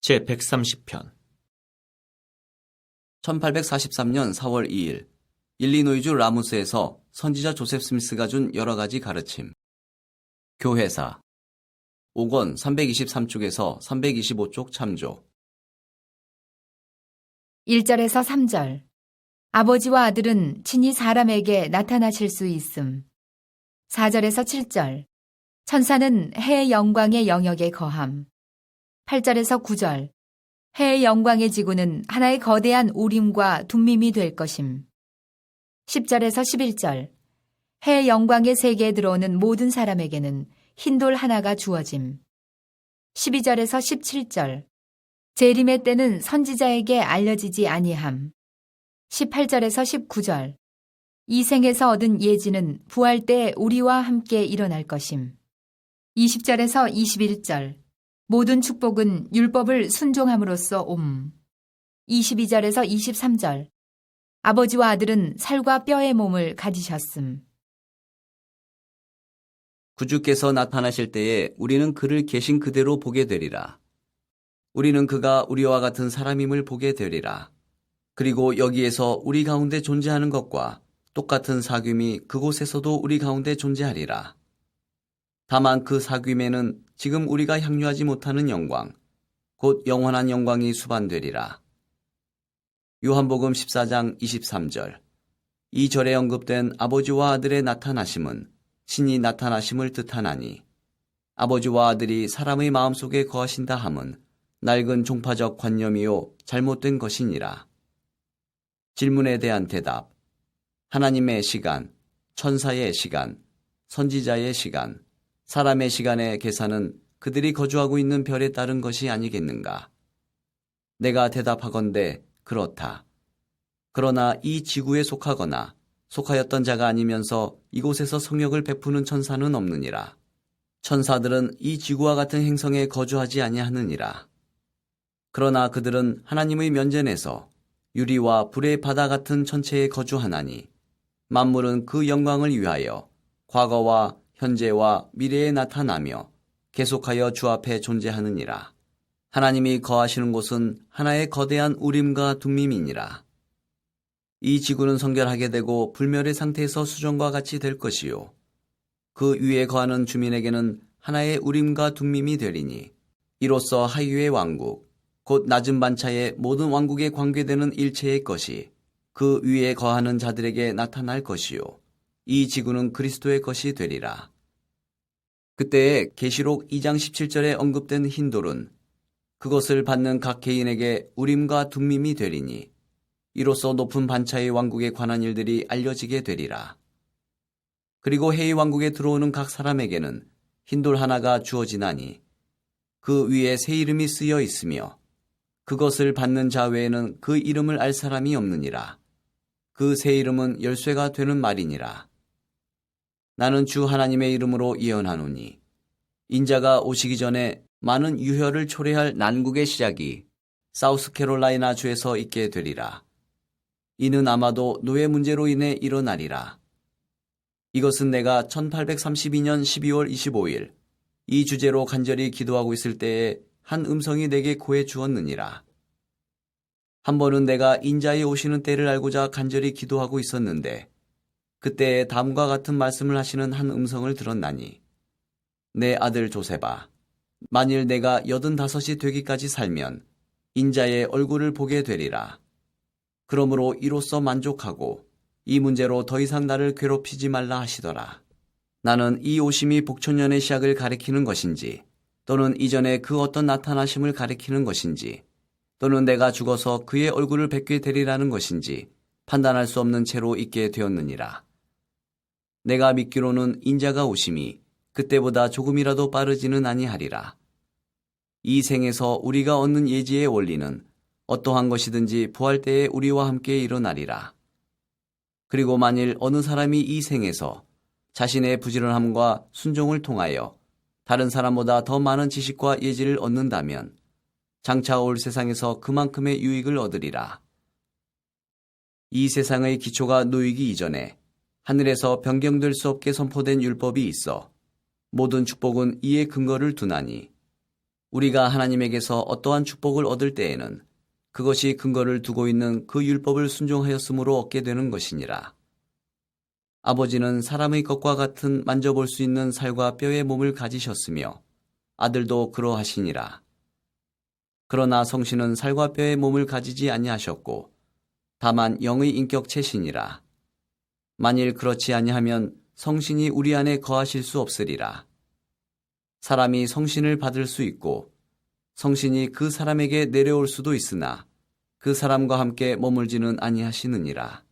제 130편 1843년 4월 2일 일리노이주 라무스에서 선지자 조셉 스미스가 준 여러 가지 가르침. 교회사 5권 323쪽에서 325쪽 참조. 1절에서 3절. 아버지와 아들은 친히 사람에게 나타나실 수 있음. 4절에서 7절. 천사는 해의 영광의 영역에 거함. 8절에서 9절. 해의 영광의 지구는 하나의 거대한 우림과 둠밈이 될 것임. 10절에서 11절. 해의 영광의 세계에 들어오는 모든 사람에게는 흰 돌 하나가 주어짐. 12절에서 17절. 재림의 때는 선지자에게 알려지지 아니함. 18절에서 19절. 이 생에서 얻은 예지는 부활 때 우리와 함께 일어날 것임. 20절에서 21절. 모든 축복은 율법을 순종함으로써 옴. 22절에서 23절. 아버지와 아들은 살과 뼈의 몸을 가지셨음. 구주께서 나타나실 때에 우리는 그를 계신 그대로 보게 되리라. 우리는 그가 우리와 같은 사람임을 보게 되리라. 그리고 여기에서 우리 가운데 존재하는 것과 똑같은 사귐이 그곳에서도 우리 가운데 존재하리라. 다만 그 사귐에는 지금 우리가 향유하지 못하는 영광, 곧 영원한 영광이 수반되리라. 요한복음 14장 23절. 이 절에 언급된 아버지와 아들의 나타나심은 신이 나타나심을 뜻하나니 아버지와 아들이 사람의 마음속에 거하신다 함은 낡은 종파적 관념이요 잘못된 것이니라. 질문에 대한 대답. 하나님의 시간, 천사의 시간, 선지자의 시간, 사람의 시간의 계산은 그들이 거주하고 있는 별에 따른 것이 아니겠는가? 내가 대답하건대 그렇다. 그러나 이 지구에 속하거나 속하였던 자가 아니면서 이곳에서 성역을 베푸는 천사는 없느니라. 천사들은 이 지구와 같은 행성에 거주하지 아니하느니라. 그러나 그들은 하나님의 면전에서 유리와 불의 바다 같은 천체에 거주하나니 만물은 그 영광을 위하여 과거와 현재와 미래에 나타나며 계속하여 주 앞에 존재하느니라. 하나님이 거하시는 곳은 하나의 거대한 우림과 둠밈이니라. 이 지구는 성결하게 되고 불멸의 상태에서 수정과 같이 될 것이요. 그 위에 거하는 주민에게는 하나의 우림과 둠밈이 되리니 이로써 하유의 왕국, 곧 낮은 반차의 모든 왕국에 관계되는 일체의 것이 그 위에 거하는 자들에게 나타날 것이요. 이 지구는 그리스도의 것이 되리라. 그때에 계시록 2장 17절에 언급된 흰 돌은 그것을 받는 각 개인에게 우림과 둠밈이 되리니 이로써 높은 반차의 왕국에 관한 일들이 알려지게 되리라. 그리고 해의 왕국에 들어오는 각 사람에게는 흰돌 하나가 주어지나니 그 위에 새 이름이 쓰여 있으며 그것을 받는 자 외에는 그 이름을 알 사람이 없느니라. 그 새 이름은 열쇠가 되는 말이니라. 나는 주 하나님의 이름으로 예언하노니 인자가 오시기 전에 많은 유혈을 초래할 난국의 시작이 사우스캐롤라이나 주에서 있게 되리라. 이는 아마도 노예 문제로 인해 일어나리라. 이것은 내가 1832년 12월 25일 이 주제로 간절히 기도하고 있을 때에 한 음성이 내게 고해 주었느니라. 한 번은 내가 인자에 오시는 때를 알고자 간절히 기도하고 있었는데 그때 다음과 같은 말씀을 하시는 한 음성을 들었나니 내 아들 조세바 만일 내가 여든 다섯이 되기까지 살면 인자의 얼굴을 보게 되리라. 그러므로 이로써 만족하고 이 문제로 더 이상 나를 괴롭히지 말라 하시더라. 나는 이 오심이 복천년의 시작을 가리키는 것인지 또는 이전에 그 어떤 나타나심을 가리키는 것인지 또는 내가 죽어서 그의 얼굴을 뵙게 되리라는 것인지 판단할 수 없는 채로 있게 되었느니라. 내가 믿기로는 인자가 오심이 그때보다 조금이라도 빠르지는 아니하리라. 이 생에서 우리가 얻는 예지의 원리는 어떠한 것이든지 부활 때에 우리와 함께 일어나리라. 그리고 만일 어느 사람이 이 생에서 자신의 부지런함과 순종을 통하여 다른 사람보다 더 많은 지식과 예지를 얻는다면 장차 올 세상에서 그만큼의 유익을 얻으리라. 이 세상의 기초가 놓이기 이전에 하늘에서 변경될 수 없게 선포된 율법이 있어 모든 축복은 이에 근거를 두나니 우리가 하나님에게서 어떠한 축복을 얻을 때에는 그것이 근거를 두고 있는 그 율법을 순종하였으므로 얻게 되는 것이니라. 아버지는 사람의 것과 같은 만져볼 수 있는 살과 뼈의 몸을 가지셨으며 아들도 그러하시니라. 그러나 성신은 살과 뼈의 몸을 가지지 아니하셨고 다만 영의 인격체시니라. 만일 그렇지 아니하면 성신이 우리 안에 거하실 수 없으리라. 사람이 성신을 받을 수 있고 성신이 그 사람에게 내려올 수도 있으나 그 사람과 함께 머물지는 아니하시느니라.